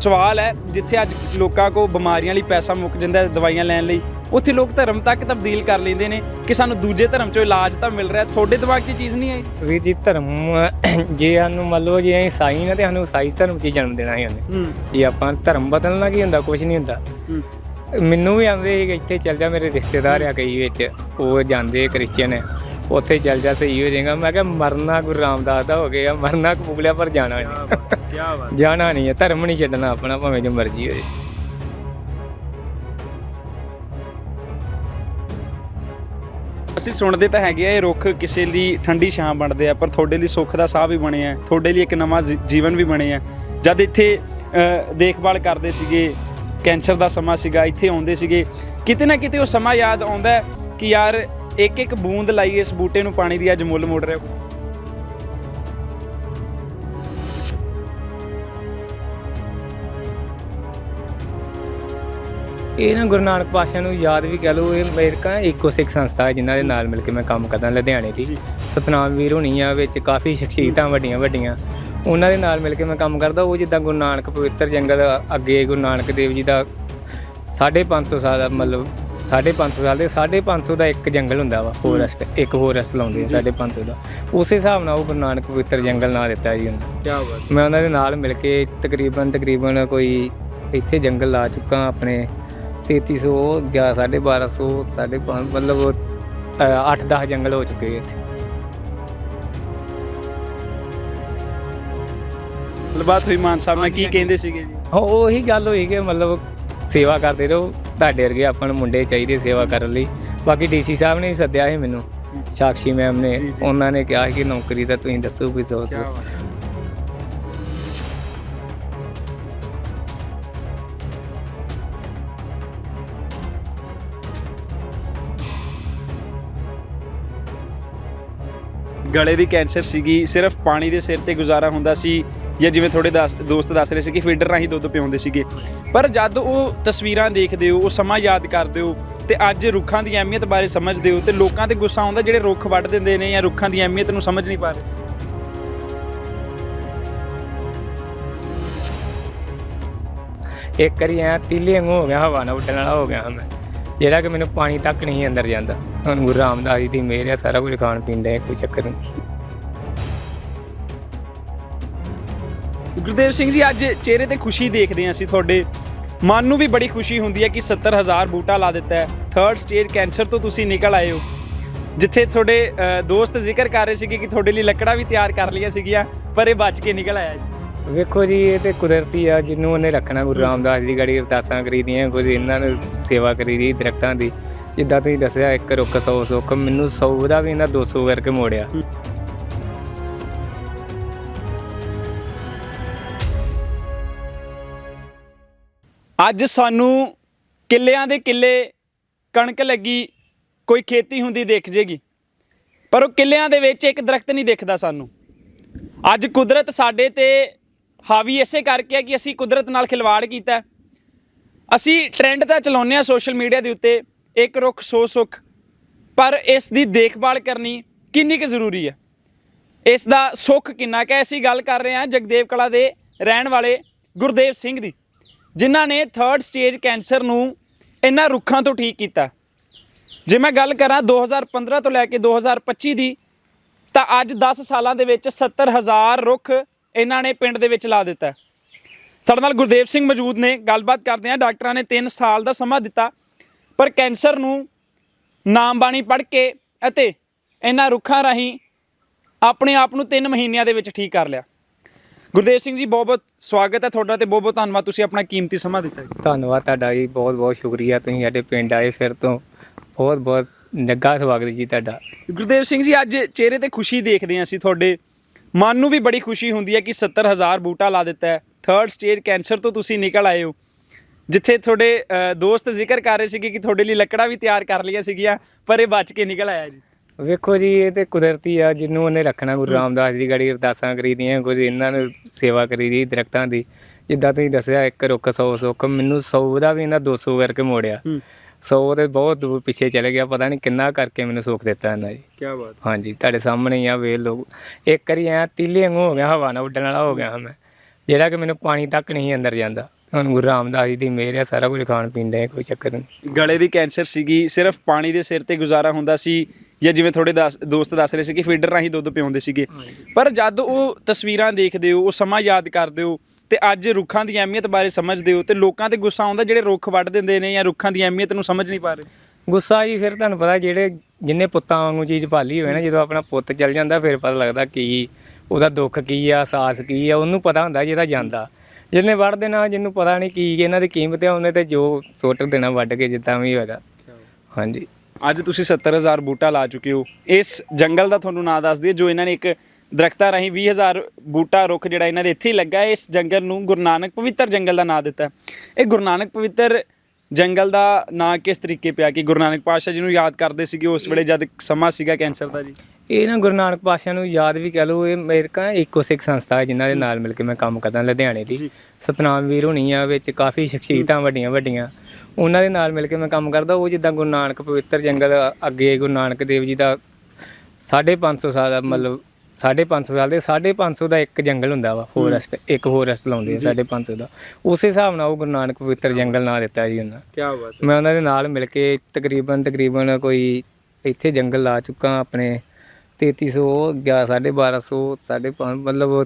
ਸਵਾਲ ਹੈ ਜਿੱਥੇ ਅੱਜ ਲੋਕਾਂ ਕੋ ਬਿਮਾਰੀਆਂ ਲਈ ਪੈਸਾ ਮੁੱਕ ਜਾਂਦਾ ਹੈ ਦਵਾਈਆਂ ਲੈਣ ਲਈ। ਉੱਥੇ ਲੋਕ ਧਰਮ ਤੱਕ ਤਬਦੀਲ ਕਰ ਲੈਂਦੇ ਨੇ ਕਿ ਸਾਨੂੰ ਦੂਜੇ ਧਰਮ ਚੋਂ ਇਲਾਜ ਤਾਂ ਮਿਲ ਰਿਹਾ। ਤੁਹਾਡੇ ਦਿਮਾਗ 'ਚ ਚੀਜ਼ ਨਹੀਂ ਆਈ? ਵੀਰ ਜੀ ਧਰਮ ਜੇ ਸਾਨੂੰ ਮੰਨ ਲਓ ਜੇ ਅਸੀਂ ਈਸਾਈ ਨੇ ਤੇ ਸਾਨੂੰ ਈਸਾਈ ਧਰਮ 'ਚ ਹੀ ਜਨਮ ਦੇਣਾ ਸੀ ਉਹਨੇ। ਹੂੰ। ਜੇ ਆਪਾਂ ਧਰਮ ਬਦਲਣਾ ਕੀ ਹੁੰਦਾ? ਕੁਝ ਨਹੀਂ ਹੁੰਦਾ। ਹੂੰ। ਮੈਨੂੰ ਵੀ ਆਂਦੇ ਸੀ ਇੱਥੇ ਚੱਲ ਜਾ ਮੇਰੇ ਰਿਸ਼ਤੇਦਾਰ ਆ ਕਈ ਵਿੱਚ। ਉਹ ਜਾਂਦੇ ਕ੍ਰਿਸਚੀਅਨ ਹੈ ਉੱਥੇ ਚੱਲ ਜਾ ਸਹੀ ਹੋ ਜਾਏਗਾ। ਮੈਂ ਕਿਹਾ ਮਰਨਾ ਗੁਰੂ ਰਾਮਦਾਸ ਦਾ ਹੋ ਗਿਆ ਮਰਨਾ ਕਬੂਲਿਆ ਪਰ ਜਾਣਾ ਨਹੀਂ। ਕੀ ਬਾਤ ਜਾਣਾ ਨਹੀਂ ਹੈ ਧਰਮ ਨਹੀਂ ਛੱਡਣਾ ਆਪਣਾ ਭਾਵੇਂ ਜੋ ਮਰਜ਼ੀ ਹੋਵੇ ਅਸੀਂ ਸੁਣਦੇ ਤਾਂ ਹੈਗੇ ਆ ਇਹ ਰੁੱਖ ਕਿਸੇ ਲਈ ਠੰਡੀ ਛਾਂ ਬਣਦੇ ਆ ਪਰ ਤੁਹਾਡੇ ਲਈ ਸੁੱਖ ਦਾ ਸਾਹ ਵੀ ਬਣੇ ਆ ਤੁਹਾਡੇ ਲਈ ਇੱਕ ਨਵਾਂ ਜੀ- ਜੀਵਨ ਵੀ ਬਣੇ ਆ। ਜਦ ਇੱਥੇ ਅ, ਦੇਖਭਾਲ ਕਰਦੇ ਸੀਗੇ ਕੈਂਸਰ ਦਾ ਸਮਾਂ ਸੀਗਾ ਇੱਥੇ ਆਉਂਦੇ ਸੀਗੇ ਕਿਤੇ ਨਾ ਕਿਤੇ ਉਹ ਸਮਾਂ ਯਾਦ ਆਉਂਦਾ ਹੈ ਕਿ ਯਾਰ ਇੱਕ ਇੱਕ ਬੂੰਦ ਲਾਈ ਇਸ ਬੂਟੇ ਨੂੰ ਪਾਣੀ ਦੀ ਅੱਜ ਮੁੱਲ ਮੋੜ ਰਿਹਾ ਇਹ ਨਾ ਗੁਰੂ ਨਾਨਕ ਪਾਤਸ਼ਾਹ ਨੂੰ ਯਾਦ ਵੀ ਕਹਿ ਲਓ ਇਹ ਮੇਰੇ ਕਾ ਇੱਕੋ ਸਿੱਖ ਸੰਸਥਾ ਹੈ ਜਿਨ੍ਹਾਂ ਦੇ ਨਾਲ ਮਿਲ ਕੇ ਮੈਂ ਕੰਮ ਕਰਦਾ ਲੁਧਿਆਣੇ ਦੀ। ਸਤਨਾਮ ਵੀਰ ਹੋਣੀ ਆ ਵਿੱਚ ਕਾਫੀ ਸ਼ਖਸੀਅਤਾਂ ਵੱਡੀਆਂ ਵੱਡੀਆਂ। ਉਹਨਾਂ ਦੇ ਨਾਲ ਮਿਲ ਕੇ ਮੈਂ ਕੰਮ ਕਰਦਾ ਉਹ ਜਿੱਦਾਂ ਗੁਰੂ ਨਾਨਕ ਪਵਿੱਤਰ ਜੰਗਲ ਅੱਗੇ ਗੁਰੂ ਨਾਨਕ ਦੇਵ ਜੀ ਦਾ 550 ਸਾਲ ਦਾ ਮਤਲਬ 550 ਸਾਲ ਦੇ 550 ਦਾ ਇੱਕ ਜੰਗਲ ਹੁੰਦਾ ਵਾ ਫੋਰੈਸਟ ਇੱਕ ਫੋਰੈਸਟ ਲਾਉਂਦੇ ਆ 550 ਦਾ। ਉਸੇ ਹਿਸਾਬ ਨਾਲ ਉਹ ਗੁਰੂ ਨਾਨਕ ਪਵਿੱਤਰ ਜੰਗਲ ਨਾਂ ਦਿੱਤਾ ਜੀ ਉਹਨੂੰ। ਕੀ ਬਾਤ ਮੈਂ ਉਹਨਾਂ ਦੇ ਨਾਲ ਮਿਲ ਕੇ ਤਕਰੀਬਨ ਤਕਰੀਬਨ ਕੋਈ ਇੱਥੇ ਜੰਗਲ ਲਾ ਚੁੱਕਾ ਆਪਣੇ 3300 ਗਿਆ 1250 5.5 ਮਤਲਬ 8-10 ਜੰਗਲ ਹੋ ਚੁੱਕੇ ਇੱਥੇ। ਗੱਲਬਾਤ ਹੋਈ ਮਾਨ ਸਾਹਿਬ ਨਾਲ ਕੀ ਕਹਿੰਦੇ ਸੀਗੇ ਜੀ? ਉਹ ਉਹੀ ਗੱਲ ਹੋਈ ਕਿ ਮਤਲਬ ਸੇਵਾ ਕਰਦੇ ਰਹੋ। ਤੁਹਾਡੇ ਵਰਗੇ ਆਪਾਂ ਨੂੰ ਮੁੰਡੇ ਚਾਹੀਦੇ ਸੇਵਾ ਕਰਨ ਲਈ। ਬਾਕੀ ਡੀਸੀ ਸਾਹਿਬ ਨੇ ਵੀ ਸੱਦਿਆ ਸੀ ਮੈਨੂੰ ਸਾਕਸ਼ੀ ਮੈਮ ਨੇ। ਉਹਨਾਂ ਨੇ ਕਿਹਾ ਕਿ ਨੌਕਰੀ ਤਾਂ ਤੁਸੀਂ ਦੱਸੋ ਵੀ ਸੋਚ ਗਲੇ ਦੀ ਕੈਂਸਰ ਸੀਗੀ ਸਿਰਫ ਪਾਣੀ ਦੇ ਸਿਰ ਤੇ ਗੁਜ਼ਾਰਾ ਹੁੰਦਾ ਸੀ। ਜਾਂ ਜਿਵੇਂ ਤੁਹਾਡੇ ਦੱਸ- ਦੋਸਤ ਦੱਸ ਰਹੇ ਸੀ ਕਿ ਫੀਡਰ ਰਾਹੀਂ ਦੁੱਧ ਪਿਆਉਂਦੇ ਸੀਗੇ। ਪਰ ਜਦ ਉਹ ਤਸਵੀਰਾਂ ਦੇਖਦੇ ਹੋ, ਉਹ ਸਮਾਂ ਯਾਦ ਕਰਦੇ ਹੋ, ਤੇ ਅੱਜ ਰੁੱਖਾਂ ਦੀ ਅਹਿਮੀਅਤ ਬਾਰੇ ਸਮਝਦੇ ਹੋ, ਤੇ ਲੋਕਾਂ ਤੇ ਗੁੱਸਾ ਆਉਂਦਾ ਜਿਹੜੇ ਰੁੱਖ ਵੱਢ ਦਿੰਦੇ ਨੇ ਜਾਂ ਰੁੱਖਾਂ ਦੀ ਅਹਿਮੀਅਤ ਨੂੰ ਸਮਝ ਨਹੀਂ ਪਾ ਰਹੇ? ਇੱਕ ਵਾਰੀ ਐ ਤੀਲੇ ਵਾਂਗੂ ਹੋ ਗਿਆ, ਹਵਾ ਨਾਲ ਉੱਡਣ ਵਾਲਾ ਹੋ ਗਿਆ ਮੈਂ। ਜਿਹੜਾ ਕਿ ਮੈਨੂੰ ਪਾਣੀ ਤੱਕ ਨਹੀਂ ਅੰਦਰ ਜਾਂਦਾ। ਹੁਣ ਗੁਰੂ ਰਾਮਦਾਸ ਜੀ ਦੀ ਮਿਹਰ ਆ, ਸਾਰਾ ਕੁਝ ਖਾਣ ਪੀਣ ਦਾ, ਕੋਈ ਚੱਕਰ ਨਹੀਂ। ਗੁਰਦੇਵ ਸਿੰਘ ਜੀ ਅੱਜ ਚਿਹਰੇ ਤੇ ਖੁਸ਼ੀ ਦੇਖਦੇ ਹਾਂ ਅਸੀਂ ਤੁਹਾਡੇ। ਮਨ ਨੂੰ ਵੀ ਬੜੀ ਖੁਸ਼ੀ ਹੁੰਦੀ ਹੈ ਕਿ 70000 ਬੂਟਾ ਲਾ ਦਿੱਤਾ ਹੈ। ਥਰਡ ਸਟੇਜ ਕੈਂਸਰ ਤੋਂ ਤੁਸੀਂ ਨਿਕਲ ਆਏ ਹੋ। ਜਿੱਥੇ ਤੁਹਾਡੇ ਦੋਸਤ ਜ਼ਿਕਰ ਕਰ ਰਹੇ ਸੀਗੇ ਕਿ ਤੁਹਾਡੇ ਲਈ ਲੱਕੜਾਂ ਵੀ ਤਿਆਰ ਕਰ ਲਈਆਂ ਸੀਗੀਆਂ ਪਰ ਇਹ ਬਚ ਕੇ ਨਿਕਲ ਆਇਆ ਜੀ। ਵੇਖੋ ਜੀ ਇਹ ਤੇ ਕੁਦਰਤੀ ਆ ਜਿਹਨੂੰ ਉਹਨੇ ਰੱਖਣਾ ਗੁਰੂ ਰਾਮਦਾਸ ਜੀ ਗੜੀ ਅਰਦਾਸਾਂ ਕਰੀਦੀਆਂ ਕੁਝ ਇਹਨਾਂ ਨੂੰ ਸੇਵਾ ਕਰੀਦੀ ਦਰਖਤਾਂ ਦੀ। ਜਿੱਦਾਂ ਤੁਸੀਂ ਦੱਸਿਆ ਇੱਕ ਰੁੱਖ 100 ਸੁੱਖ ਮੈਨੂੰ 100 ਦਾ ਵੀ ਇਹਨਾਂ 200 ਕਰਕੇ ਮੋੜਿਆ। ਅੱਜ ਸਾਨੂੰ ਕਿੱਲਿਆਂ ਦੇ ਕਿੱਲੇ ਕਣਕ ਲੱਗੀ, ਕੋਈ ਖੇਤੀ ਹੁੰਦੀ ਦੇਖ ਜੇਗੀ। ਪਰ ਉਹ ਕਿੱਲਿਆਂ ਦੇ ਵਿੱਚ ਇੱਕ ਦਰਖਤ ਨਹੀਂ ਦਿਖਦਾ ਸਾਨੂੰ। ਅੱਜ ਕੁਦਰਤ ਸਾਡੇ ਤੇ ਹਾਵੀ ਇਸੇ ਕਰਕੇ ਹੈ ਕਿ ਅਸੀਂ ਕੁਦਰਤ ਨਾਲ ਖਿਲਵਾੜ ਕੀਤਾ ਅਸੀਂ ਟ੍ਰੈਂਡ ਤਾਂ ਚਲਾਉਂਦੇ ਆ ਸੋਸ਼ਲ ਮੀਡੀਆ ਦੇ ਉੱਤੇ, ਇੱਕ ਰੁੱਖ, ਸੌ ਸੁੱਖ, ਪਰ ਇਸ ਦੀ ਦੇਖਭਾਲ ਕਰਨੀ ਕਿੰਨੀ ਕੁ ਜ਼ਰੂਰੀ ਹੈ? ਇਸ ਦਾ ਸੁੱਖ ਕਿੰਨਾ ਕੁ ਹੈ? ਅਸੀਂ ਗੱਲ ਕਰ ਰਹੇ ਹਾਂ ਜਗਦੇਵ ਕਲਾ ਦੇ ਰਹਿਣ ਵਾਲੇ ਗੁਰਦੇਵ ਸਿੰਘ ਦੀ। ਜਿਨ੍ਹਾਂ ਨੇ ਥਰਡ ਸਟੇਜ ਕੈਂਸਰ ਨੂੰ ਇਹਨਾਂ ਰੁੱਖਾਂ ਤੋਂ ਠੀਕ ਕੀਤਾ। ਜੇ ਮੈਂ ਗੱਲ ਕਰਾਂ 2015 ਤੋਂ ਲੈ ਕੇ 2025 ਦੀ, ਤਾਂ ਅੱਜ 10 ਸਾਲਾਂ ਦੇ ਵਿੱਚ 70000 ਰੁੱਖ ਇਹਨਾਂ ਨੇ ਪਿੰਡ ਦੇ ਵਿੱਚ ਲਾ ਦਿੱਤਾ। ਸਾਡੇ ਨਾਲ ਗੁਰਦੇਵ ਸਿੰਘ ਮੌਜੂਦ ਨੇ, ਗੱਲਬਾਤ ਕਰਦੇ ਹਾਂ। ਡਾਕਟਰਾਂ ਨੇ 3 ਸਾਲ ਦਾ ਸਮਾਂ ਦਿੱਤਾ, ਪਰ ਕੈਂਸਰ ਨੂੰ ਨਾਮ ਬਾਣੀ ਪੜ੍ਹ ਕੇ ਅਤੇ ਇਹਨਾਂ ਰੁੱਖਾਂ ਰਾਹੀਂ ਆਪਣੇ ਆਪ ਨੂੰ 3 ਮਹੀਨਿਆਂ ਦੇ ਵਿੱਚ ਠੀਕ ਕਰ ਲਿਆ। ਗੁਰਦੇਵ ਸਿੰਘ ਜੀ ਬਹੁਤ ਬਹੁਤ ਸਵਾਗਤ ਹੈ ਤੁਹਾਡਾ ਤੇ ਬਹੁਤ ਬਹੁਤ ਧੰਨਵਾਦ। ਤੁਸੀਂ ਆਪਣਾ ਕੀਮਤੀ ਸਮਾਂ ਦਿੱਤਾ ਜੀ। ਧੰਨਵਾਦ ਤੁਹਾਡਾ ਜੀ ਬਹੁਤ ਬਹੁਤ ਸ਼ੁਕਰੀਆ। ਤੁਸੀਂ ਸਾਡੇ ਪਿੰਡ ਆਏ ਫਿਰ ਤੋਂ ਬਹੁਤ ਬਹੁਤ ਨਿੱਘਾ ਸਵਾਗਤ ਜੀ ਤੁਹਾਡਾ। ਗੁਰਦੇਵ ਸਿੰਘ ਜੀ ਅੱਜ ਚਿਹਰੇ ਤੇ ਖੁਸ਼ੀ ਦੇਖਦੇ ਹਾਂ ਅਸੀਂ ਤੁਹਾਡੇ। ਮਨ ਨੂੰ ਵੀ ਬੜੀ ਖੁਸ਼ੀ ਹੁੰਦੀ ਹੈ ਕਿ 70000 ਬੂਟਾ ਲਾ ਦਿੱਤਾ ਹੈ। ਥਰਡ ਸਟੇਜ ਕੈਂਸਰ ਤੋਂ ਤੁਸੀਂ ਨਿਕਲ ਆਏ ਹੋ। ਜਿੱਥੇ ਤੁਹਾਡੇ ਦੋਸਤ ਜ਼ਿਕਰ ਕਰ ਰਹੇ ਸੀਗੇ ਕਿ ਤੁਹਾਡੇ ਲਈ ਲੱਕੜਾਂ ਵੀ ਤਿਆਰ ਕਰ ਲਈਆਂ ਸੀਗੀਆਂ ਪਰ ਇਹ ਬਚ ਕੇ ਨਿਕਲ ਆਇਆ ਜੀ। ਵੇਖੋ ਜੀ ਇਹ ਤੇ ਕੁਦਰਤੀ ਆ ਜਿਹਨੂੰ ਉਹਨੇ ਰੱਖਣਾ ਗੁਰੂ ਰਾਮਦਾਸ ਜੀ ਗੜੀ ਅਰਦਾਸਾਂ ਕਰੀਦੀਆਂ ਕੁਝ ਇਹਨਾਂ ਨੂੰ ਸੇਵਾ ਕਰੀਦੀ ਦਰਖਤਾਂ ਦੀ। ਜਿੱਦਾਂ ਤੁਸੀਂ ਦੱਸਿਆ ਇੱਕ ਰੁੱਖ 100 ਸੁੱਖ ਮੈਨੂੰ 100 ਦਾ ਵੀ ਇਹਨਾਂ 200 ਕਰਕੇ ਮੋੜਿਆ। ਹੂੰ। 100 ਤੇ ਬਹੁਤ ਦੂਰ ਪਿੱਛੇ ਚਲੇ ਗਿਆ ਪਤਾ ਨਹੀਂ ਕਿੰਨਾ ਕਰਕੇ ਮੈਨੂੰ ਸੁੱਖ ਦਿੱਤਾ ਇਹਨਾਂ ਜੀ। ਕੀ ਬਾਤ। ਹਾਂਜੀ ਤੁਹਾਡੇ ਸਾਹਮਣੇ ਹੀ ਆ ਵੇਖ ਲਓ। ਇੱਕ ਵਾਰੀ ਐ ਤੀਲੇ ਵਾਂਗੂ ਹੋ ਗਿਆ ਹਵਾ ਨਾਲ ਉੱਡਣ ਵਾਲਾ ਹੋ ਗਿਆ ਮੈਂ। ਜਿਹੜਾ ਕਿ ਮੈਨੂੰ ਪਾਣੀ ਤੱਕ ਨਹੀਂ ਅੰਦਰ ਜਾਂਦਾ। ਹੁਣ ਗੁਰੂ ਰਾਮਦਾਸ ਜੀ ਦੀ ਮਿਹਰ ਹੈ ਸਾਰਾ ਕੁਝ ਖਾਣ ਪੀਣ ਦਾ ਕੋਈ ਚੱਕਰ ਨਹੀਂ। ਗਲੇ ਦੀ ਕੈਂਸਰ ਸੀਗੀ ਸਿਰਫ ਪਾਣੀ ਦੇ ਸਿਰ ਤੇ ਗੁਜ਼ਾਰਾ ਹੁੰਦਾ ਸੀ ਜਾਂ ਜਿਵੇਂ ਤੁਹਾਡੇ ਦਸ- ਦੋਸਤ ਦੱਸ ਰਹੇ ਸੀ ਕਿ ਫੀਡਰ ਰਾਹੀਂ ਦੁੱਧ ਪਿਆਉਂਦੇ ਸੀਗੇ। ਪਰ ਜਦ ਉਹ ਤਸਵੀਰਾਂ ਦੇਖਦੇ ਹੋ ਉਹ ਸਮਾਂ ਯਾਦ ਕਰਦੇ ਹੋ ਤੇ ਅੱਜ ਰੁੱਖਾਂ ਦੀ ਅਹਿਮੀਅਤ ਬਾਰੇ ਸਮਝਦੇ ਹੋ ਤੇ ਲੋਕਾਂ ਤੇ ਗੁੱਸਾ ਆਉਂਦਾ ਜਿਹੜੇ ਰੁੱਖ ਵੱਢ ਦਿੰਦੇ ਨੇ ਜਾਂ ਰੁੱਖਾਂ ਦੀ ਅਹਿਮੀਅਤ ਨੂੰ ਸਮਝ ਨਹੀਂ ਪਾ ਰਹੇ? ਗੁੱਸਾ ਜੀ ਫਿਰ ਤੁਹਾਨੂੰ ਪਤਾ ਜਿਹੜੇ ਜਿੰਨੇ ਪੁੱਤਾਂ ਵਾਂਗੂ ਚੀਜ਼ ਪਾਲੀ ਹੋਵੇ ਨਾ ਜਦੋਂ ਆਪਣਾ ਪੁੱਤ ਚੱਲ ਜਾਂਦਾ ਫਿਰ ਪਤਾ ਲੱਗਦਾ ਕੀ ਉਹਦਾ ਦੁੱਖ ਕੀ ਆ ਸਾਹਸ ਕੀ ਆ ਉਹਨੂੰ ਪਤਾ ਹੁੰਦਾ ਜਿਹਦਾ ਜਾਂਦਾ। ਜਿਹਨੇ ਵੱਢ ਦੇਣਾ ਜਿਹਨੂੰ ਪਤਾ ਨਹੀਂ ਕੀ ਇਹਨਾਂ ਦੀ ਕੀਮਤ ਆ ਉਹਨੇ ਤੇ ਜੋ ਸੁੱਟ ਦੇਣਾ ਵੱਢ ਕੇ ਜਿੱਦਾਂ ਵੀ ਹੋਏਗਾ ਹਾਂਜੀ। ਅੱਜ ਤੁਸੀਂ 70000 ਬੂਟਾ ਲਾ ਚੁੱਕੇ ਹੋ। ਇਸ ਜੰਗਲ ਦਾ ਤੁਹਾਨੂੰ ਨਾਂ ਦੱਸ ਦਈਏ ਜੋ ਇਹਨਾਂ ਨੇ ਇੱਕ ਦਰਖਤਾਂ ਰਾਹੀਂ 20000 ਬੂਟਾ ਰੁੱਖ ਜਿਹੜਾ ਇਹਨਾਂ ਦੇ ਇੱਥੇ ਹੀ ਲੱਗਾ ਇਸ ਜੰਗਲ ਨੂੰ ਗੁਰੂ ਨਾਨਕ ਪਵਿੱਤਰ ਜੰਗਲ ਦਾ ਨਾਂ ਦਿੱਤਾ। ਇਹ ਗੁਰੂ ਨਾਨਕ ਪਵਿੱਤਰ ਜੰਗਲ ਦਾ ਨਾਂ ਕਿਸ ਤਰੀਕੇ ਪਿਆ ਕਿ ਗੁਰੂ ਨਾਨਕ ਪਾਤਸ਼ਾਹ ਜੀ ਨੂੰ ਯਾਦ ਕਰਦੇ ਸੀਗੇ? ਉਸ ਵੇਲੇ ਜਦ ਸਮਾਂ ਸੀਗਾ ਕੈਂਸਰ ਦਾ ਜੀ। ਇਹ ਨਾ ਗੁਰੂ ਨਾਨਕ ਪਾਤਸ਼ਾਹ ਨੂੰ ਯਾਦ ਵੀ ਕਹ ਲਓ ਇਹ ਮੇਰੇ ਕਾ ਇੱਕੋ ਸਿੱਖ ਸੰਸਥਾ ਹੈ ਜਿਨ੍ਹਾਂ ਦੇ ਨਾਲ ਮਿਲ ਕੇ ਮੈਂ ਕੰਮ ਕਰਦਾ ਲੁਧਿਆਣੇ ਦੀ। ਸਤਨਾਮ ਵੀਰ ਹੋਣੀ ਆ ਵਿੱਚ ਕਾਫੀ ਸ਼ਖਸੀਅਤਾਂ ਵੱਡੀਆਂ ਵੱਡੀਆਂ ਉਹਨਾਂ ਦੇ ਨਾਲ ਮਿਲ ਕੇ ਮੈਂ ਕੰਮ ਕਰਦਾ ਉਹ ਜਿੱਦਾਂ ਗੁਰੂ ਨਾਨਕ ਪਵਿੱਤਰ ਜੰਗਲ ਅੱਗੇ ਗੁਰੂ ਨਾਨਕ ਦੇਵ ਜੀ ਦਾ 550 ਸਾਲ ਦਾ ਮਤਲਬ 550 ਸਾਲ ਦੇ 550 ਦਾ ਇੱਕ ਜੰਗਲ ਹੁੰਦਾ ਵਾ ਫੋਰੈਸਟ ਇੱਕ ਫੋਰੈਸਟ ਲਾਉਂਦੇ ਆ 550 ਦਾ। ਉਸੇ ਹਿਸਾਬ ਨਾਲ ਉਹ ਗੁਰੂ ਨਾਨਕ ਪਵਿੱਤਰ ਜੰਗਲ ਨਾਂ ਦਿੱਤਾ ਜੀ ਉਹਨਾਂ ਕੀ ਬਾਤ ਮੈਂ ਉਹਨਾਂ ਦੇ ਨਾਲ ਮਿਲ ਕੇ ਤਕਰੀਬਨ ਤਕਰੀਬਨ ਕੋਈ ਇੱਥੇ ਜੰਗਲ ਲਾ ਚੁੱਕਾ ਆਪਣੇ 3300 1250 5.5 ਮਤਲਬ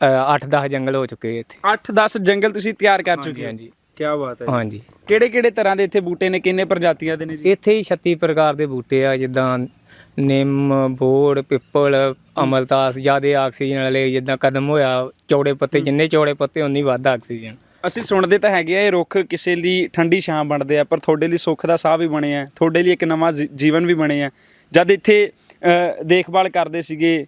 8-10 ਜੰਗਲ ਹੋ ਚੁੱਕੇ ਇੱਥੇ। 8-10 ਜੰਗਲ ਤੁਸੀਂ ਤਿਆਰ ਕਰ ਚੁੱਕੇ ਹੋ। ਹਾਂਜੀ। ਕੀ ਬਾਤ ਹਾਂਜੀ। ਕਿਹੜੇ ਕਿਹੜੇ ਤਰ੍ਹਾਂ ਦੇ ਇੱਥੇ ਬੂਟੇ ਨੇ? ਕਿੰਨੇ ਪ੍ਰਜਾਤੀਆਂ ਦੇ ਨੇ ਜੀ? ਇੱਥੇ ਹੀ 36 ਪ੍ਰਕਾਰ ਦੇ ਬੂਟੇ ਆ ਜਿੱਦਾਂ ਨਿੰਮ ਬੋੜ ਪਿੱਪਲ ਅਮਲਤਾਸ ਜਿਆਦੇ ਆਕਸੀਜਨ ਵਾਲੇ ਜਿੱਦਾਂ ਕਦਮ ਹੋਇਆ ਚੌੜੇ ਪੱਤੇ ਜਿੰਨੇ ਚੌੜੇ ਪੱਤੇ ਉਨੀ ਵੱਧ ਆਕਸੀਜਨ। ਅਸੀਂ ਸੁਣਦੇ ਤਾਂ ਹੈਗੇ ਆ ਇਹ ਰੁੱਖ ਕਿਸੇ ਲਈ ਠੰਡੀ ਛਾਂ ਬਣਦੇ ਆ ਪਰ ਤੁਹਾਡੇ ਲਈ ਸੁੱਖ ਦਾ ਸਾਹ ਵੀ ਬਣੇ ਆ ਤੁਹਾਡੇ ਲਈ ਇੱਕ ਨਵਾਂ ਜੀ- ਜੀਵਨ ਵੀ ਬਣੇ ਆ। ਜਦ ਇੱਥੇ ਅ, ਦੇਖਭਾਲ ਕਰਦੇ ਸੀਗੇ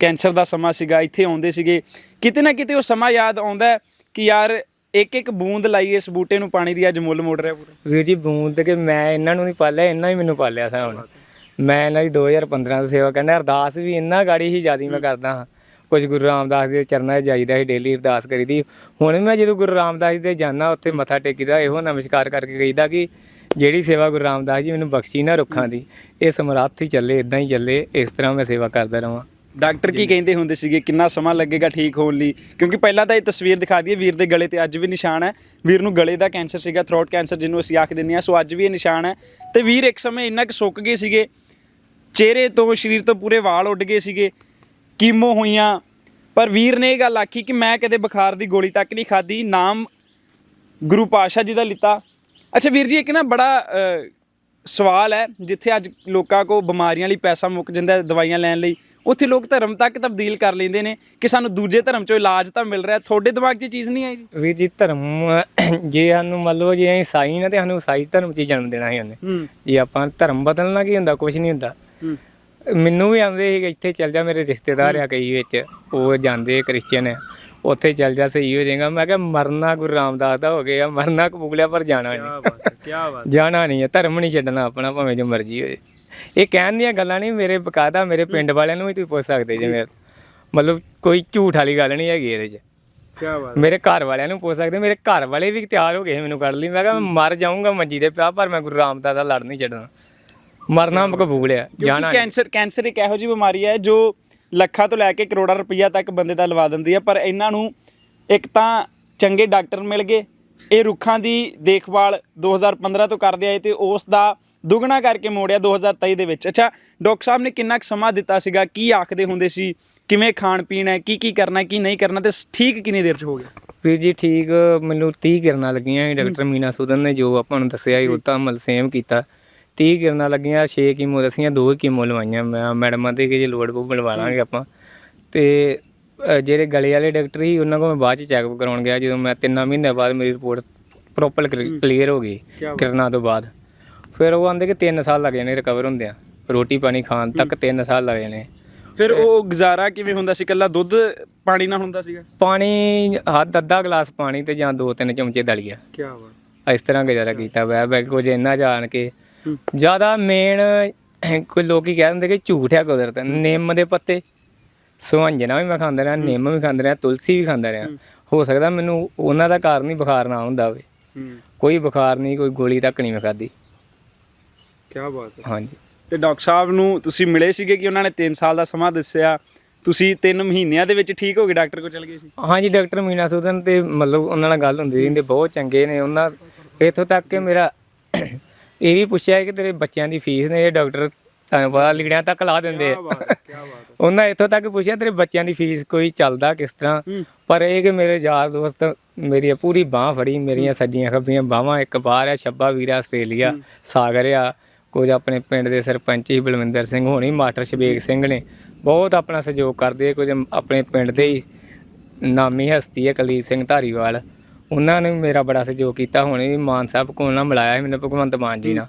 ਕੈਂਸਰ ਦਾ ਸਮਾਂ ਸੀਗਾ ਇੱਥੇ ਆਉਂਦੇ ਸੀਗੇ ਕਿਤੇ ਨਾ ਕਿਤੇ ਉਹ ਸਮਾਂ ਯਾਦ ਆਉਂਦਾ ਹੈ ਕਿ ਯਾਰ ਇੱਕ ਇੱਕ ਬੂੰਦ ਲਾਈ ਇਸ ਬੂਟੇ ਨੂੰ ਪਾਣੀ ਦੀ ਅੱਜ ਮੁੱਲ ਮੋੜ ਰਿਹਾ ਪੂਰਾ। ਵੀਰ ਜੀ ਬੂੰਦ ਕਿ ਮੈਂ ਇਹਨਾਂ ਨੂੰ ਨਹੀਂ ਪਾਲਿਆ ਇਹਨਾਂ ਹੀ ਮੈਨੂੰ ਪਾਲਿਆ ਸੀ ਹੁਣ। ਮੈਂ ਇਹਨਾਂ ਦੀ 2015 ਤੋਂ ਸੇਵਾ ਕਰਨਾ ਅਰਦਾਸ ਵੀ ਇੰਨਾ ਗਾੜੀ ਹੀ ਜਿਆਦੀ ਮੈਂ ਕਰਦਾ ਹਾਂ। ਕੁਝ ਗੁਰੂ ਰਾਮਦਾਸ ਦੇ ਚਰਨਾਂ 'ਚ ਜਾਈਦਾ ਸੀ ਡੇਲੀ ਅਰਦਾਸ ਕਰੀਦੀ। ਹੁਣ ਮੈਂ ਜਦੋਂ ਗੁਰੂ ਰਾਮਦਾਸ ਜੀ ਦੇ ਜਾਣਾ ਉੱਥੇ ਮੱਥਾ ਟੇਕੀਦਾ ਇਹੋ ਨਮਸਕਾਰ ਕਰਕੇ ਕਹੀਦਾ ਕਿ ਜਿਹੜੀ ਸੇਵਾ ਗੁਰੂ ਰਾਮਦਾਸ ਜੀ ਮੈਨੂੰ ਬਖਸ਼ੀ ਨਾ ਰੁੱਖਾਂ ਦੀ ਇਹ ਸਮਰੱਥ ਹੀ ਚੱਲੇ ਇਦਾਂ ਹੀ ਚੱਲੇ ਇਸ ਤਰ੍ਹਾਂ ਮੈਂ ਸੇਵਾ ਕਰਦਾ ਰਵਾਂ। ਡਾਕਟਰ ਕੀ ਕਹਿੰਦੇ ਹੁੰਦੇ ਸੀਗੇ ਕਿੰਨਾ ਸਮਾਂ ਲੱਗੇਗਾ ਠੀਕ ਹੋਣ ਲਈ? ਕਿਉਂਕਿ ਪਹਿਲਾਂ ਤਾਂ ਇਹ ਤਸਵੀਰ ਦਿਖਾ ਦਈਏ ਵੀਰ ਦੇ ਗਲੇ ਤੇ ਅੱਜ ਵੀ ਨਿਸ਼ਾਨ ਹੈ। ਵੀਰ ਨੂੰ ਗਲੇ ਦਾ ਕੈਂਸਰ ਸੀਗਾ ਥਰੋਟ ਕੈਂਸਰ ਜਿਹਨੂੰ ਅਸੀਂ ਆਖ ਦਿੰਦੇ ਹਾਂ। ਸੋ ਅੱਜ ਵੀ ਇਹ ਨਿਸ਼ਾਨ ਹੈ। ਤੇ ਵੀਰ ਇੱਕ ਸਮੇਂ ਇੰਨਾ ਕਿ ਸੁੱਕ ਗਏ ਸੀਗੇ ਚਿਹਰੇ ਤੋਂ ਸਰੀਰ ਤੋਂ ਪੂਰੇ ਵਾਲ ਉੱਡ ਗਏ ਸੀਗੇ ਕੀਮੋ ਹੋਈਆਂ। ਪਰ ਵੀਰ ਨੇ ਇਹ ਗੱਲ ਆਖੀ ਕਿ ਮੈਂ ਕਦੇ ਬੁਖਾਰ ਦੀ ਗੋਲੀ ਤੱਕ ਨਹੀਂ ਖਾਧੀ ਨਾਮ ਗੁਰੂ ਪਾਤਸ਼ਾਹ ਜੀ ਦਾ ਲਿੱਤਾ। ਅੱਛਾ ਵੀਰ ਜੀ ਇੱਕ ਨਾ ਬੜਾ ਸਵਾਲ ਹੈ ਜਿੱਥੇ ਅੱਜ ਲੋਕਾਂ ਕੋ ਬਿਮਾਰੀਆਂ ਲਈ ਪੈਸਾ ਮੁੱਕ ਜਾਂਦਾ ਦਵਾਈਆਂ ਲੈਣ ਲਈ। ਉੱਥੇ ਲੋਕ ਧਰਮ ਤੱਕ ਤਬਦੀਲ ਕਰ ਲੈਂਦੇ ਨੇ ਕਿ ਸਾਨੂੰ ਦੂਜੇ ਧਰਮ ਚੋਂ ਇਲਾਜ ਤਾਂ ਮਿਲ ਰਿਹਾ। ਤੁਹਾਡੇ ਦਿਮਾਗ 'ਚ ਇਹ ਚੀਜ਼ ਨਹੀਂ ਆਈ ਜੀ? ਵੀਰ ਜੀ ਧਰਮ ਜੇ ਸਾਨੂੰ ਮੰਨ ਲਓ ਜੇ ਅਸੀਂ ਸਾਈ ਨਾ ਤੇ ਸਾਨੂੰ ਸਾਈ ਧਰਮ 'ਚ ਹੀ ਜਨਮ ਦੇਣਾ ਸੀ ਉਹਨੇ। ਹੂੰ। ਜੇ ਆਪਾਂ ਧਰਮ ਬਦਲਣਾ ਕੀ ਹੁੰਦਾ ਕੁਝ ਨਹੀਂ ਹੁੰਦਾ। ਹੂੰ। ਮੈਨੂੰ ਵੀ ਆਉਂਦੇ ਸੀ ਇੱਥੇ ਚੱਲ ਜਾ ਮੇਰੇ ਰਿਸ਼ਤੇਦਾਰ ਆ ਕਈ ਵਿੱਚ ਉਹ ਜਾਂਦੇ ਕ੍ਰਿਸਚੀਅਨ। ਆ ਉੱਥੇ ਚੱਲ ਜਾ ਸਹੀ ਹੋ ਜਾਏਗਾ। ਮੈਂ ਕਿਹਾ ਮਰਨਾ ਗੁਰੂ ਰਾਮਦਾਸ ਦਾ ਹੋ ਗਿਆ ਮਰਨਾ ਕਬੂਲਿਆ ਪਰ ਜਾਣਾ ਨਹੀਂ। ਬਾਤ ਹੈ ਕੀ ਬਾਤ ਜਾਣਾ ਨਹੀਂ ਹੈ ਧਰਮ ਨਹੀਂ ਛੱਡਣਾ ਆਪਣਾ ਭਾਵੇਂ ਜੋ ਮਰਜ਼ੀ ਹੋਏ। ਇਹ ਕਹਿਣ ਦੀਆਂ ਗੱਲਾਂ ਨਹੀਂ ਮੇਰੇ ਬਕਾਇਦਾ ਮੇਰੇ ਪਿੰਡ ਵਾਲਿਆਂ ਨੂੰ ਵੀ ਤੁਸੀਂ ਪੁੱਛ ਸਕਦੇ ਜੇ ਮੇਰੇ ਮਤਲਬ ਕੋਈ ਝੂਠ ਵਾਲੀ ਗੱਲ ਨਹੀਂ ਹੈਗੀ ਇਹਦੇ 'ਚ। ਕੀ ਬਾਤ ਮੇਰੇ ਘਰ ਵਾਲਿਆਂ ਨੂੰ ਪੁੱਛ ਸਕਦੇ ਮੇਰੇ ਘਰ ਵਾਲੇ ਵੀ ਤਿਆਰ ਹੋ ਗਏ ਮੈਨੂੰ ਕੱਢ ਲਈ। ਮੈਂ ਕਿਹਾ ਮੈਂ ਮਰ ਜਾਊਂਗਾ ਮੰਜੀ ਦੇ ਪਿਆ ਪਰ ਮੈਂ ਗੁਰੂ ਰਾਮਦਾਸ ਦਾ ਲੜ ਨਹੀਂ ਛੱਡਣਾ। ਮਰਨਾ ਕਬੂਲ ਆ ਜਾਣਾ ਕੈਂਸਰ ਕੈਂਸਰ ਇੱਕ ਇਹੋ ਜਿਹੀ ਬਿਮਾਰੀ ਹੈ ਜੋ ਲੱਖਾਂ ਤੋਂ ਲੈ ਕੇ ਕਰੋੜਾਂ ਰੁਪਈਆ ਤੱਕ ਬੰਦੇ ਦਾ ਲਵਾ ਦਿੰਦੀ ਹੈ ਪਰ ਇਹਨਾਂ ਨੂੰ ਇੱਕ ਤਾਂ ਚੰਗੇ ਡਾਕਟਰ ਮਿਲ ਗਏ ਇਹ ਰੁੱਖਾਂ ਦੀ ਦੇਖਭਾਲ 2015 ਤੋਂ ਕਰਦੇ ਆਏ ਤੇ ਉਸ ਦਾ ਦੁੱਗਣਾ ਕਰਕੇ ਮੋੜਿਆ 2023 ਦੇ ਵਿੱਚ। ਅੱਛਾ ਡਾਕਟਰ ਸਾਹਿਬ ਨੇ ਕਿੰਨਾ ਕੁ ਸਮਾਂ ਦਿੱਤਾ ਸੀਗਾ? ਕੀ ਆਖਦੇ ਹੁੰਦੇ ਸੀ? ਕਿਵੇਂ ਖਾਣ ਪੀਣ ਹੈ? ਕੀ ਕੀ ਕਰਨਾ ਕੀ ਨਹੀਂ ਕਰਨਾ? ਤੇ ਠੀਕ ਕਿੰਨੀ ਦੇਰ ਚ ਹੋ ਗਿਆ? ਵੀਰ ਜੀ ਠੀਕ ਮੈਨੂੰ 30 ਕਿਰਨਾਂ ਲੱਗੀਆਂ ਡਾਕਟਰ ਮੀਨਾ ਸੁਦਨ ਨੇ ਜੋ ਆਪਾਂ ਨੂੰ ਦੱਸਿਆ ਸੀ ਉਹ ਤਾਂ ਅਮਲ ਸੇਮ ਕੀਤਾ। 30 ਕਿਰਨਾਂ ਲੱਗੀਆਂ 6 ਕੀਮੋ ਦਸੀਆਂ ਦੋ ਕੀਮੋ ਲਵਾਈਆਂ ਮੈਂ। ਮੈਡਮਾਂ ਤੇ ਕਿ ਜੇ ਲੋੜ ਪਊ ਬਣਵਾ ਲਾਂਗੇ ਆਪਾਂ। ਤੇ ਜਿਹੜੇ ਗਲੇ ਵਾਲੇ ਡਾਕਟਰ ਸੀ ਉਹਨਾਂ ਕੋਲ ਮੈਂ ਬਾਅਦ ਚ ਚੈੱਕਅਪ ਕਰਾਉਣ ਗਿਆ। ਜਦੋਂ ਮੈਂ ਤਿੰਨਾਂ ਮਹੀਨੇ ਬਾਅਦ ਮੇਰੀ ਰਿਪੋਰਟ ਪ੍ਰੋਪਰ ਕਲੀਅਰ ਹੋ। ਗਈ ਕਿਰਨਾਂ ਤੋਂ ਬਾਅਦ। ਫਿਰ ਉਹ ਆਂਦੇ ਕਿ 3 ਸਾਲ ਲੱਗ ਜਾਣੇ ਰਿਕਵਰ ਹੁੰਦਿਆਂ। ਰੋਟੀ ਪਾਣੀ ਖਾਣ ਤੱਕ 3 ਸਾਲ ਲੱਗ ਜਾਣੇ। ਫਿਰ ਉਹ ਗੁਜ਼ਾਰਾ ਕਿਵੇਂ ਹੁੰਦਾ ਸੀ? ਕੱਲਾ ਦੁੱਧ ਪਾਣੀ ਨਾਲ ਹੁੰਦਾ ਸੀਗਾ? ਪਾਣੀ ਹੱਦ ਅੱਧਾ ਗਲਾਸ ਪਾਣੀ ਤੇ ਜਾਂ ਦੋ ਤਿੰਨ ਚਮਚੇ ਦਲੀਆ। ਕੀ ਬਾਤ। ਇਸ ਤਰ੍ਹਾਂ ਗੁਜ਼ਾਰਾ ਕੀਤਾ ਬੈ ਬੈ ਕੁਝ ਇੰਨਾ ਜਾਣ ਕੇ। ਜ਼ਿਆਦਾ ਮੇਨ ਕੋਈ ਲੋਕੀ ਕਹਿ ਦਿੰਦੇ ਕਿ ਝੂਠ ਹੈ ਕੁਦਰਤ। ਨਿੰਮ ਦੇ ਪੱਤੇ। ਸੁਹੰਜਣਾ ਵੀ ਮੈਂ ਖਾਂਦਾ ਰਿਹਾ ਨਿੰਮ ਵੀ ਖਾਂਦਾ ਰਿਹਾ ਤੁਲਸੀ ਵੀ ਖਾਂਦਾ ਰਿਹਾ। ਹੋ। ਸਕਦਾ ਮੈਨੂੰ ਉਹਨਾਂ ਦਾ ਕਾਰਨ ਹੀ ਬੁਖਾਰ ਨਾ ਹੁੰਦਾ ਹੋਵੇ। ਕੋਈ ਬੁਖਾਰ ਨਹੀਂ ਕੋਈ ਗੋਲੀ ਤੱਕ ਨਹੀਂ ਮੈਂ ਖਾਦੀ ਕੀ ਬਾਤ ਹੈ। ਹਾਂਜੀ। ਤੇ ਡਾਕਟਰ ਸਾਹਿਬ ਨੂੰ ਤੁਸੀਂ ਮਿਲੇ ਸੀਗੇ ਕਿ ਉਹਨਾਂ ਨੇ 3 ਸਾਲ ਦਾ ਸਮਾਂ ਦੱਸਿਆ? ਤੁਸੀਂ 3 ਮਹੀਨਿਆਂ ਦੇ ਵਿੱਚ ਠੀਕ ਹੋ ਗਏ ਡਾਕਟਰ ਕੋਲ ਚਲੇ ਗਏ ਸੀ? ਹਾਂਜੀ ਡਾਕਟਰ ਮੀਨਾ ਸੂਦਨ ਤੇ ਮਤਲਬ ਉਹਨਾਂ ਨਾਲ ਗੱਲ ਹੁੰਦੀ ਰਹਿੰਦੀ ਬਹੁਤ ਚੰਗੇ ਨੇ ਉਹਨਾਂ। ਇੱਥੋਂ ਤੱਕ ਕਿ ਮੇਰਾ ਇਹ ਵੀ ਪੁੱਛਿਆ ਕਿ ਤੇਰੇ ਬੱਚਿਆਂ ਦੀ ਫੀਸ ਨੇ ਇਹ ਡਾਕਟਰ ਤੁਹਾਨੂੰ ਪਤਾ ਲਿਗੜਿਆਂ ਤੱਕ ਲਾ ਦਿੰਦੇ। ਆ ਉਹਨਾਂ ਇੱਥੋਂ ਤੱਕ ਪੁੱਛਿਆ ਤੇਰੇ ਬੱਚਿਆਂ ਦੀ ਫੀਸ ਕੋਈ ਚੱਲਦਾ ਕਿਸ ਤਰ੍ਹਾਂ। ਪਰ ਇਹ ਕਿ ਮੇਰੇ ਯਾਰ ਦੋਸਤ ਮੇਰੀ ਪੂਰੀ ਬਾਹ ਫੜੀ ਮੇਰੀਆਂ ਸੱਜੀਆਂ ਖੱਬੀਆਂ ਬਾਹਾਂ ਇੱਕ ਬਾਹਰ ਆ ਛੱਬਾ ਵੀਰ ਆਸਟ੍ਰੇਲੀਆ ਸਾਗਰ ਆ ਕੁਝ ਆਪਣੇ ਪਿੰਡ ਦੇ ਸਰਪੰਚ ਹੀ ਬਲਵਿੰਦਰ ਸਿੰਘ ਹੋਣੀ ਮਾਸਟਰ ਸ਼ਬੇਗ ਸਿੰਘ ਨੇ। ਬਹੁਤ ਆਪਣਾ ਸਹਿਯੋਗ ਕਰਦੇ ਕੁਝ ਆਪਣੇ ਪਿੰਡ ਦੇ ਹੀ ਨਾਮੀ ਹਸਤੀ ਹੈ ਕੁਲਦੀਪ ਸਿੰਘ ਧਾਰੀਵਾਲ। ਉਹਨਾਂ ਨੇ ਮੇਰਾ ਬੜਾ ਸਹਿਯੋਗ ਕੀਤਾ ਹੁਣੇ ਵੀ ਮਾਨ ਸਾਹਿਬ ਕੋਲ ਨਾਲ ਮਿਲਾਇਆ ਮੈਨੂੰ ਭਗਵੰਤ ਮਾਨ ਜੀ ਨਾਲ।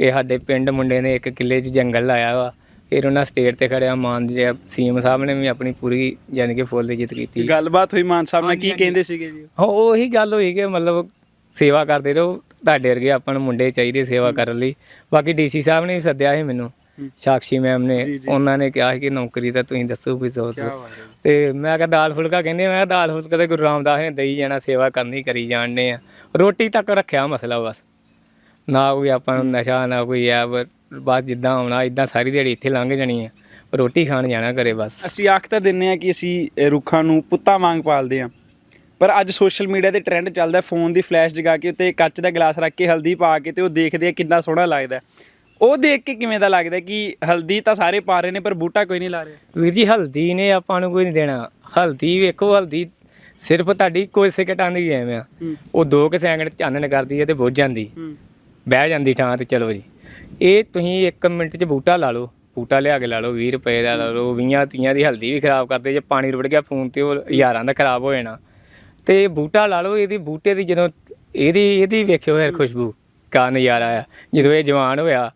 ਇਹ ਸਾਡੇ ਪਿੰਡ ਮੁੰਡੇ ਨੇ ਇੱਕ ਕਿੱਲੇ 'ਚ ਜੰਗਲ ਲਾਇਆ ਵਾ ਫਿਰ ਉਹਨਾਂ ਸਟੇਟ ਤੇ ਖੜਿਆ ਮਾਨ ਜੀ ਸੀਐਮ ਸਾਹਿਬ ਨੇ ਵੀ ਆਪਣੀ ਪੂਰੀ ਯਾਨੀ ਕਿ ਫੁੱਲ ਇੱਜ਼ਤ ਕੀਤੀ। ਗੱਲਬਾਤ ਹੋਈ ਮਾਨ ਸਾਹਿਬ ਨਾਲ ਕੀ ਕਹਿੰਦੇ ਸੀਗੇ ਜੀ? ਹਾਂ ਉਹੀ ਗੱਲ ਹੋਈ ਕਿ ਮਤਲਬ ਸੇਵਾ ਕਰਦੇ ਰਹੋ ਤੁਹਾਡੇ ਵਰਗੇ ਆਪਾਂ ਨੂੰ ਮੁੰਡੇ ਚਾਹੀਦੇ ਸੇਵਾ ਕਰਨ ਲਈ। ਬਾਕੀ ਡੀਸੀ ਸਾਹਿਬ ਨੇ ਵੀ ਸੱਦਿਆ ਸੀ ਮੈਨੂੰ ਸਾਕਸ਼ੀ ਮੈਮ ਨੇ ਉਹਨਾਂ ਨੇ ਕਿਹਾ ਕਿ ਨੌਕਰੀ ਤਾਂ ਤੁਸੀਂ ਦੱਸੋ ਵੀ ਦੋ ਤੇ ਮੈਂ ਕਿਹਾ ਦਾਲ ਫੁਲਕਾ ਕਹਿੰਦੇ ਮੈਂ ਦਾਲ ਫੁਲਕਾ ਤੇ ਗੁਰੂ ਰਾਮਦਾਸ ਨੇ ਦਈ ਜਾਣਾ ਸੇਵਾ ਕਰਨੀ ਕਰੀ ਜਾਣਦੇ ਆ। ਰੋਟੀ ਤੱਕ ਰੱਖਿਆ ਮਸਲਾ ਬਸ। ਨਾ ਕੋਈ ਆਪਾਂ ਨੂੰ ਨਸ਼ਾ ਨਾ ਕੋਈ ਐ ਬਸ ਜਿੱਦਾਂ ਆਉਣਾ ਇਦਾਂ ਸਾਰੀ ਦਿਹਾੜੀ ਇੱਥੇ ਲੰਘ ਜਾਣੀ ਹੈ ਰੋਟੀ ਖਾਣ ਜਾਣਾ ਘਰੇ ਬਸ। ਅਸੀਂ ਆਖ ਤਾਂ ਦਿੰਨੇ ਆ ਕਿ ਅਸੀਂ ਰੁੱਖਾਂ ਨੂੰ ਪੁੱਤਾਂ ਵਾਂਗ ਪਾਲਦੇ ਆ। ਪਰ ਅੱਜ ਸੋਸ਼ਲ ਮੀਡੀਆ ਤੇ ਟ੍ਰੈਂਡ ਚੱਲਦਾ ਫੋਨ ਦੀ ਫਲੈਸ਼ ਜਗਾ ਕੇ ਉੱਤੇ ਕੱਚ ਦਾ ਗਲਾਸ ਰੱਖ ਕੇ ਹਲਦੀ ਪਾ ਕੇ ਤੇ ਉਹ ਦੇਖਦੇ ਆ ਕਿੰਨਾ ਸੋਹਣਾ ਲੱਗਦਾ। ਉਹ ਦੇਖ ਕੇ ਕਿਵੇਂ ਦਾ ਲੱਗਦਾ ਕਿ ਹਲਦੀ ਤਾਂ ਸਾਰੇ ਪਾ ਰਹੇ ਨੇ ਪਰ ਬੂਟਾ ਕੋਈ ਨਹੀਂ ਲਾ ਰਿਹਾ। ਵੀਰ ਜੀ ਹਲਦੀ ਨੇ ਆਪਾਂ ਨੂੰ ਕੋਈ ਨਹੀਂ ਦੇਣਾ। ਹਲਦੀ ਵੇਖੋ ਹਲਦੀ ਸਿਰਫ ਤੁਹਾਡੀ ਕੋਈ ਸੈਕਿੰਟਾਂ ਦੀ ਐਵੇਂ ਆ। ਉਹ ਦੋ ਕੁ ਸੈਕਿੰਡ ਚਾਨਣ ਕਰਦੀ ਹੈ ਤੇ ਬੁੱਝ ਜਾਂਦੀ। ਬਹਿ ਜਾਂਦੀ ਥਾਂ ਤੇ ਚਲੋ ਜੀ। ਇਹ ਤੁਸੀਂ 1 ਮਿੰਟ 'ਚ ਬੂਟਾ ਲਾ ਲਓ। ਬੂਟਾ ਲਿਆ ਕੇ ਲਾ ਲਓ 20 ਰੁਪਏ ਦਾ ਲਾ ਲਓ 20 ਤੀਆਂ ਦੀ ਹਲਦੀ ਵੀ ਖਰਾਬ ਕਰਦੇ। ਜੇ ਪਾਣੀ ਰੁੜ ਗਿਆ ਫੋਨ ਤੇ ਉਹ ਹਜ਼ਾਰਾਂ ਦਾ ਖਰਾਬ ਹੋ ਜਾਣਾ। ਤੇ ਬੂਟਾ ਲਾ ਲਓ ਇਹਦੀ ਬੂਟੇ ਦੀ ਜਦੋਂ ਇਹਦੀ ਇਹਦੀ ਵੇਖਿਓ ਫਿਰ ਖੁਸ਼ਬੂ ਕਾ ਨਜ਼ਾਰਾ ਆ। ਜਦੋਂ ਇਹ ਜਵਾਨ ਹੋਇਆ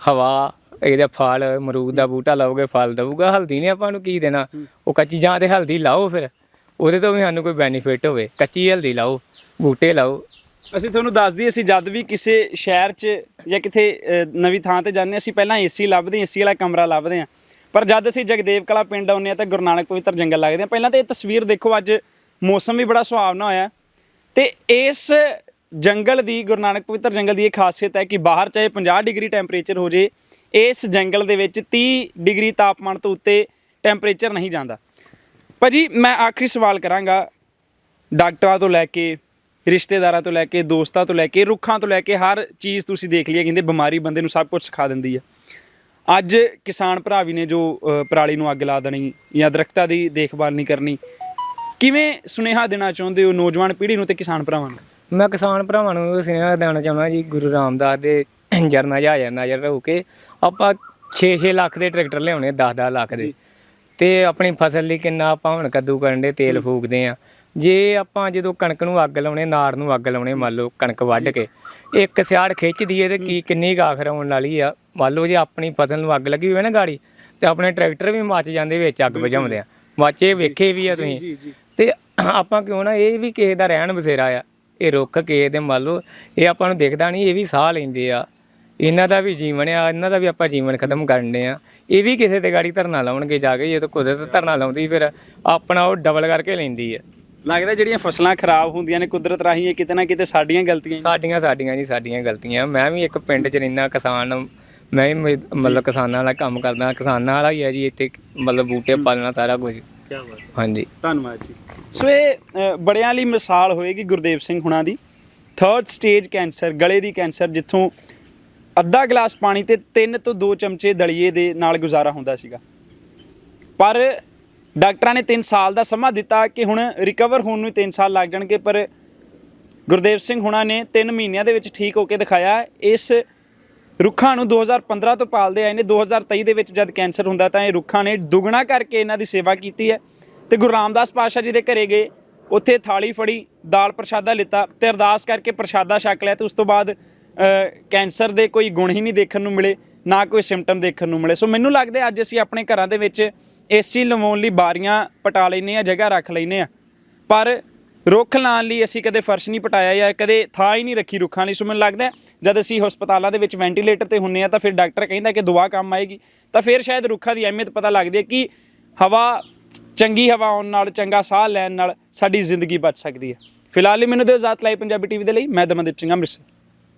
ਹਵਾ ਇਹਦਾ ਫਲ ਅਮਰੂਦ ਦਾ ਬੂਟਾ ਲਾਓਗੇ ਫਲ ਦਊਗਾ ਹਲਦੀ ਨੇ ਆਪਾਂ ਨੂੰ ਕੀ ਦੇਣਾ? ਉਹ ਕੱਚੀ ਜਾਂ ਤੇ ਹਲਦੀ ਲਾਓ ਫਿਰ। ਉਹਦੇ ਤੋਂ ਵੀ ਸਾਨੂੰ ਕੋਈ ਬੈਨੀਫਿਟ ਹੋਵੇ। ਕੱਚੀ ਹਲਦੀ ਲਾਓ ਬੂਟੇ ਲਾਓ। ਅਸੀਂ ਤੁਹਾਨੂੰ ਦੱਸ ਦਈਏ ਅਸੀਂ ਜਦ ਵੀ ਕਿਸੇ ਸ਼ਹਿਰ 'ਚ ਜਾਂ ਕਿਤੇ ਨਵੀਂ ਥਾਂ ਤੇ ਜਾਂਦੇ ਹਾਂ, ਅਸੀਂ ਪਹਿਲਾਂ ਏਸੀ ਲੱਭਦੇ ਏਸੀ ਵਾਲਾ ਕਮਰਾ ਲੱਭਦੇ ਹਾਂ। ਪਰ ਜਦ ਅਸੀਂ ਜਗਦੇਵ ਕਲਾ ਪਿੰਡ ਆਉਂਦੇ ਹਾਂ ਤਾਂ ਗੁਰੂ ਨਾਨਕ ਪਵਿੱਤਰ ਜੰਗਲ ਲੱਗਦੇ ਆ ਪਹਿਲਾਂ ਤਾਂ ਇਹ ਤਸਵੀਰ ਦੇਖੋ ਅੱਜ ਮੌਸਮ ਵੀ ਬੜਾ ਸੁਹਾਵਣਾ ਹੋਇਆ ਤੇ ਇਸ ਜੰਗਲ ਦੀ, ਗੁਰੂ ਨਾਨਕ ਪਵਿੱਤਰ ਜੰਗਲ ਦੀ ਇਹ ਖਾਸੀਅਤ ਹੈ ਕਿ ਬਾਹਰ ਚਾਹੇ 50 ਡਿਗਰੀ ਟੈਂਪਰੇਚਰ ਹੋ ਜੇ, ਇਸ ਜੰਗਲ ਦੇ ਵਿੱਚ 30 ਡਿਗਰੀ ਤਾਪਮਾਨ ਤੋਂ ਉੱਤੇ ਟੈਂਪਰੇਚਰ ਨਹੀਂ ਜਾਂਦਾ। ਭਾਜੀ, ਮੈਂ ਆਖਰੀ ਸਵਾਲ ਕਰਾਂਗਾ, ਡਾਕਟਰਾਂ ਤੋਂ ਲੈ ਕੇ, ਰਿਸ਼ਤੇਦਾਰਾਂ ਤੋਂ ਲੈ ਕੇ, ਦੋਸਤਾਂ ਤੋਂ ਲੈ ਕੇ, ਰੁੱਖਾਂ ਤੋਂ ਲੈ ਕੇ, ਹਰ ਚੀਜ਼ ਤੁਸੀਂ ਦੇਖ ਲਈ ਕਹਿੰਦੇ ਬਿਮਾਰੀ ਬੰਦੇ ਨੂੰ ਸਭ ਕੁਝ ਸਿਖਾ ਦਿੰਦੀ ਹੈ। ਅੱਜ ਕਿਸਾਨ ਭਰਾ ਵੀ ਨੇ ਜੋ ਪਰਾਲੀ ਨੂੰ ਅੱਗ ਲਾ ਦੇਣੀ ਜਾਂ ਦਰਖਤਾਂ ਦੀ ਦੇਖਭਾਲ ਨਹੀਂ ਕਰਨੀ ਕਿਵੇਂ ਸੁਨੇਹਾ ਦੇਣਾ ਚਾਹੁੰਦੇ ਹੋ ਨੌਜਵਾਨ ਪੀੜ੍ਹੀ ਨੂੰ ਤੇ ਕਿਸਾਨ ਭਰਾਵਾਂ ਨੂੰ? ਮੈਂ ਕਿਸਾਨ ਭਰਾਵਾਂ ਨੂੰ ਸੁਨੇਹਾ ਦੇਣਾ ਚਾਹੁੰਦਾ ਜੀ ਗੁਰੂ ਰਾਮਦਾਸ ਦੇ ਜਰਨਾ ਜਹਾਜ਼ ਨਜ਼ਰ ਰੱਖ ਕੇ ਆਪਾਂ 6-6 ਲੱਖ ਦੇ ਟਰੈਕਟਰ ਲਿਆਉਣੇ 10-10 ਲੱਖ ਦੇ। ਤੇ ਆਪਣੀ ਫਸਲ ਲਈ ਕਿੰਨਾ ਆਪਾਂ ਹੁਣ ਕੱਦੂ ਕਰਨ ਦੇ ਤੇਲ ਫੂਕਦੇ ਆ। ਜੇ ਆਪਾਂ ਜਦੋਂ ਕਣਕ ਨੂੰ ਅੱਗ ਲਾਉਣੇ ਨਾੜ ਨੂੰ ਅੱਗ ਲਾਉਣੇ ਮੰਨ ਲਓ ਕਣਕ ਵੱਢ ਕੇ ਇੱਕ ਸਿਆੜ ਖਿੱਚ ਦਈਏ ਤੇ ਕੀ ਕਿੰਨੀ ਆਖਰ ਆਉਣ ਵਾਲੀ ਆ। ਮੰਨ ਲਓ ਜੇ ਆਪਣੀ ਫਸਲ ਨੂੰ ਅੱਗ ਲੱਗੀ ਹੋਵੇ ਨਾ ਗਾੜੀ ਤੇ ਆਪਣੇ ਟਰੈਕਟਰ ਵੀ ਮੱਚ ਜਾਂਦੇ ਵਿੱਚ ਅੱਗ ਬੁਝਾਉਂਦੇ ਆ। ਮਾਚੇ ਵੇਖੇ ਵੀ ਆ ਤੁਸੀਂ। ਤੇ ਆਪਾਂ ਕਿਉਂ ਨਾ ਇਹ ਵੀ ਕਿਸੇ ਦਾ ਰਹਿਣ ਬਸੇਰਾ ਆ ਇਹ ਰੁੱਖ ਕਿਸੇ ਦੇ ਮੰਨ ਲਓ ਇਹ ਆਪਾਂ ਨੂੰ ਦਿਖਦਾ ਨਹੀਂ ਇਹ ਵੀ ਸਾਹ ਲੈਂਦੇ ਆ। ਇਹਨਾਂ ਦਾ ਵੀ ਜੀਵਨ ਆ ਇਹਨਾਂ ਦਾ ਵੀ ਆਪਾਂ ਜੀਵਨ ਖਤਮ ਕਰਨੇ ਆ। ਇਹ ਵੀ ਕਿਸੇ ਤੇ ਗਾੜੀ ਧਰਨਾ ਲਾਉਣਗੇ ਜਾ ਕੇ ਜੇ ਤਾਂ ਕੁਦਰਤ ਧਰਨਾ ਲਾਉਂਦੀ ਫਿਰ ਆਪਣਾ ਉਹ ਡਬਲ ਕਰਕੇ ਲੈਂਦੀ ਆ। ਲੱਗਦਾ ਜਿਹੜੀਆਂ ਫਸਲਾਂ ਖਰਾਬ ਹੁੰਦੀਆਂ ਨੇ ਕੁਦਰਤ ਰਾਹੀਂ ਇਹ ਕਿਤੇ ਨਾ ਕਿਤੇ ਸਾਡੀਆਂ ਗਲਤੀਆਂ ਹੀ। ਸਾਡੀਆਂ ਸਾਡੀਆਂ ਜੀ ਸਾਡੀਆਂ ਗਲਤੀਆਂ। ਮੈਂ ਵੀ ਇੱਕ ਪਿੰਡ 'ਚ ਰਹਿਣਾ ਕਿਸਾਨ ਮੈਂ ਵੀ ਮਤਲਬ ਕਿਸਾਨਾਂ ਵਾਲਾ ਕੰਮ ਕਰਦਾ ਕਿਸਾਨਾਂ ਵਾਲਾ ਹੀ ਹੈ ਜੀ ਇੱਥੇ ਮਤਲਬ ਬੂਟੇ ਪਾਲਣਾ ਸਾਰਾ ਕੁਝ। ਹਾਂਜੀ। ਧੰਨਵਾਦ ਜੀ। ਸੋ ਇਹ ਅ, ਬੜਿਆਂ ਲਈ ਮਿਸਾਲ ਹੋਏਗੀ ਗੁਰਦੇਵ ਸਿੰਘ ਹੁਣਾਂ ਦੀ। ਥਰਡ ਸਟੇਜ ਕੈਂਸਰ ਗਲੇ ਦੀ ਕੈਂਸਰ ਜਿੱਥੋਂ ਅੱਧਾ ਗਲਾਸ ਪਾਣੀ ਤੇ 3 ਤੋਂ 2 ਚਮਚੇ ਦਲੀਏ ਦੇ ਨਾਲ ਗੁਜ਼ਾਰਾ ਹੁੰਦਾ ਸੀਗਾ। ਪਰ ਡਾਕਟਰਾਂ ਨੇ 3 ਸਾਲ ਦਾ ਸਮਾਂ ਦਿੱਤਾ ਕਿ ਹੁਣ ਰਿਕਵਰ ਹੋਣ ਨੂੰ 3 ਸਾਲ ਲੱਗ ਜਾਣਗੇ ਪਰ ਗੁਰਦੇਵ ਸਿੰਘ ਹੁਣਾਂ ਨੇ 3 ਮਹੀਨਿਆਂ ਦੇ ਵਿੱਚ ਠੀਕ ਹੋ ਕੇ ਦਿਖਾਇਆ। ਇਸ ਰੁੱਖਾਂ ਨੂੰ 2015 ਤੋਂ ਪਾਲਦੇ ਆਏ ਨੇ। 2023 ਦੇ ਵਿੱਚ ਜਦ ਕੈਂਸਰ ਹੁੰਦਾ ਤਾਂ ਇਹ ਰੁੱਖਾਂ ਨੇ ਦੁੱਗਣਾ ਕਰਕੇ ਇਹਨਾਂ ਦੀ ਸੇਵਾ ਕੀਤੀ ਹੈ। ਤੇ ਗੁਰੂ ਰਾਮਦਾਸ ਪਾਤਸ਼ਾਹ ਜੀ ਦੇ ਘਰੇ ਗਏ, ਉੱਥੇ ਥਾਲੀ ਫੜੀ, ਦਾਲ ਪ੍ਰਸ਼ਾਦਾ ਲਿੱਤਾ ਤੇ ਅਰਦਾਸ ਕਰਕੇ ਪ੍ਰਸ਼ਾਦਾ ਛਕ ਲਿਆ ਤੇ ਉਸ ਤੋਂ ਬਾਅਦ ਕੈਂਸਰ ਦੇ ਕੋਈ ਗੁਣ ਹੀ ਨਹੀਂ ਦੇਖਣ ਨੂੰ ਮਿਲੇ, ਨਾ ਕੋਈ ਸਿੰਪਟਮ ਦੇਖਣ ਨੂੰ ਮਿਲੇ। ਸੋ ਮੈਨੂੰ ਲੱਗਦਾ ਅੱਜ ਅਸੀਂ ਆਪਣੇ ਘਰਾਂ ਦੇ ਵਿੱਚ ਏਸੀ ਲਵਾਉਣ ਲਈ ਬਾਰੀਆਂ ਪਟਾ ਲੈਨੇ ਆ ਜਗ੍ਹਾ ਰੱਖ ਲੈਨੇ ਆ ਪਰ ਰੁੱਖ ਲਾਉਣ ਲਈ ਅਸੀਂ ਕਦੇ ਫਰਸ਼ ਨਹੀਂ ਪਟਾਇਆ ਜਾਂ ਕਦੇ ਥਾਂ ਹੀ ਨਹੀਂ ਰੱਖੀ ਰੁੱਖਾਂ ਲਈ। ਸੋ ਮੈਨੂੰ ਲੱਗਦਾ ਜਦ ਅਸੀਂ ਹਸਪਤਾਲਾਂ ਦੇ ਵਿੱਚ ਵੈਂਟੀਲੇਟਰ ਤੇ ਹੁੰਨੇ ਆ ਤਾਂ ਫਿਰ ਡਾਕਟਰ ਕਹਿੰਦਾ ਕਿ ਦੁਆ ਕੰਮ ਆਏਗੀ। ਤਾਂ ਫਿਰ ਸ਼ਾਇਦ ਰੁੱਖਾਂ ਦੀ ਅਹਿਮੀਅਤ ਪਤਾ ਲੱਗਦੀ ਹੈ ਕਿ ਹਵਾ ਚੰਗੀ ਹਵਾ ਆਉਣ ਨਾਲ, ਚੰਗਾ ਸਾਹ ਲੈਣ ਨਾਲ ਸਾਡੀ ਜ਼ਿੰਦਗੀ ਬਚ ਸਕਦੀ ਹੈ। ਫਿਲਹਾਲ ਲਈ ਮੈਨੂੰ ਦਿਓ, ਜ਼ਾਤ ਲਾਈ ਪੰਜਾਬੀ ਟੀਵੀ ਦੇ ਲਈ। ਮੈਂ ਦਮਨਦੀਪ ਸਿੰਘ ਅੰਮ੍ਰਿਤਸਰ।